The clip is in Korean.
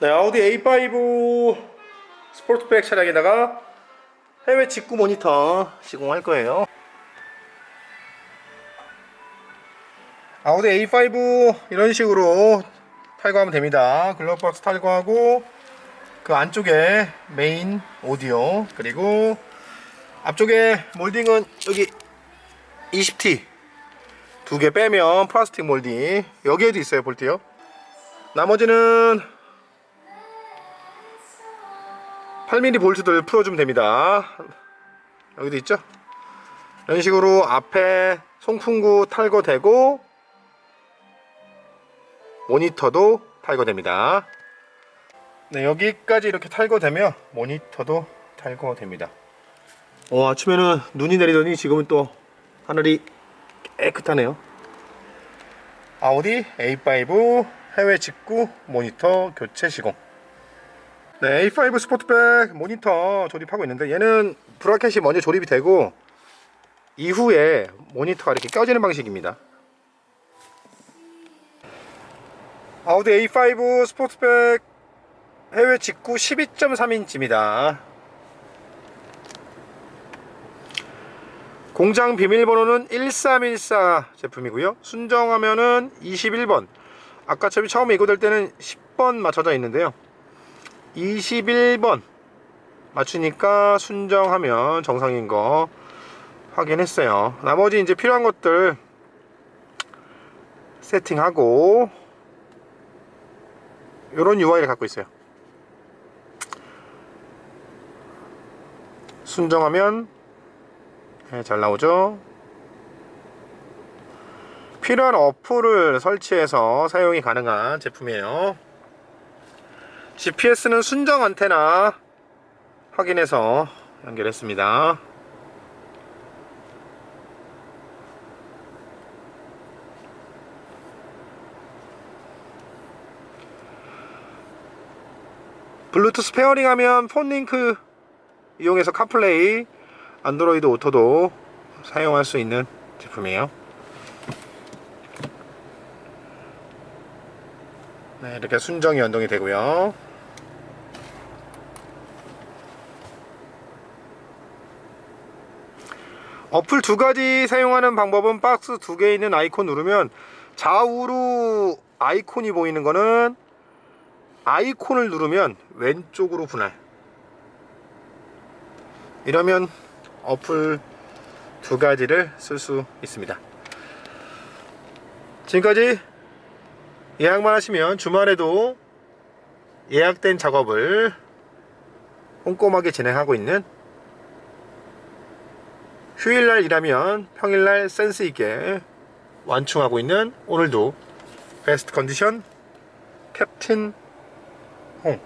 네, 아우디 A5 스포츠백 차량에다가 해외 직구 모니터 시공할 거예요. 아우디 A5 이런 식으로 탈거하면 됩니다. 글러박스 탈거하고 그 안쪽에 메인 오디오 그리고 앞쪽에 몰딩은 여기 20T 두 개 빼면 플라스틱 몰딩 여기에도 있어요 볼트요. 나머지는 8mm 볼트들 풀어주면 됩니다. 여기도 있죠? 이런 식으로 앞에 송풍구 탈거되고 모니터도 탈거됩니다. 네, 여기까지 이렇게 탈거되면 모니터도 탈거됩니다. 어, 아침에는 눈이 내리더니 지금은 또 하늘이 깨끗하네요. 아우디 A5 해외 직구 모니터 교체 시공. 네, A5 스포츠백 모니터 조립하고 있는데 얘는 브라켓이 먼저 조립이 되고 이후에 모니터가 이렇게 껴지는 방식입니다. 아우디 A5 스포츠백 해외 직구 12.3인치입니다. 공장 비밀번호는 1314 제품이고요. 순정하면은 21번. 아까처럼 처음에 이거 될 때는 10번 맞춰져 있는데요. 21번 맞추니까 순정하면 정상인 거 확인했어요. 나머지 이제 필요한 것들 세팅하고 이런 UI를 갖고 있어요. 순정하면 네, 잘 나오죠. 필요한 어플을 설치해서 사용이 가능한 제품이에요. GPS는 순정 안테나 확인해서 연결했습니다. 블루투스 페어링 하면 폰링크 이용해서 카플레이, 안드로이드 오토도 사용할 수 있는 제품이에요. 네, 이렇게 순정이 연동이 되고요. 어플 두 가지 사용하는 방법은 박스 두 개 있는 아이콘 누르면 좌우로 아이콘이 보이는 거는 아이콘을 누르면 왼쪽으로 분할. 이러면 어플 두 가지를 쓸 수 있습니다. 지금까지 예약만 하시면 주말에도 예약된 작업을 꼼꼼하게 진행하고 있는 휴일날 일하면 평일날 센스 있게 완충하고 있는 오늘도 베스트 컨디션 캡틴 홍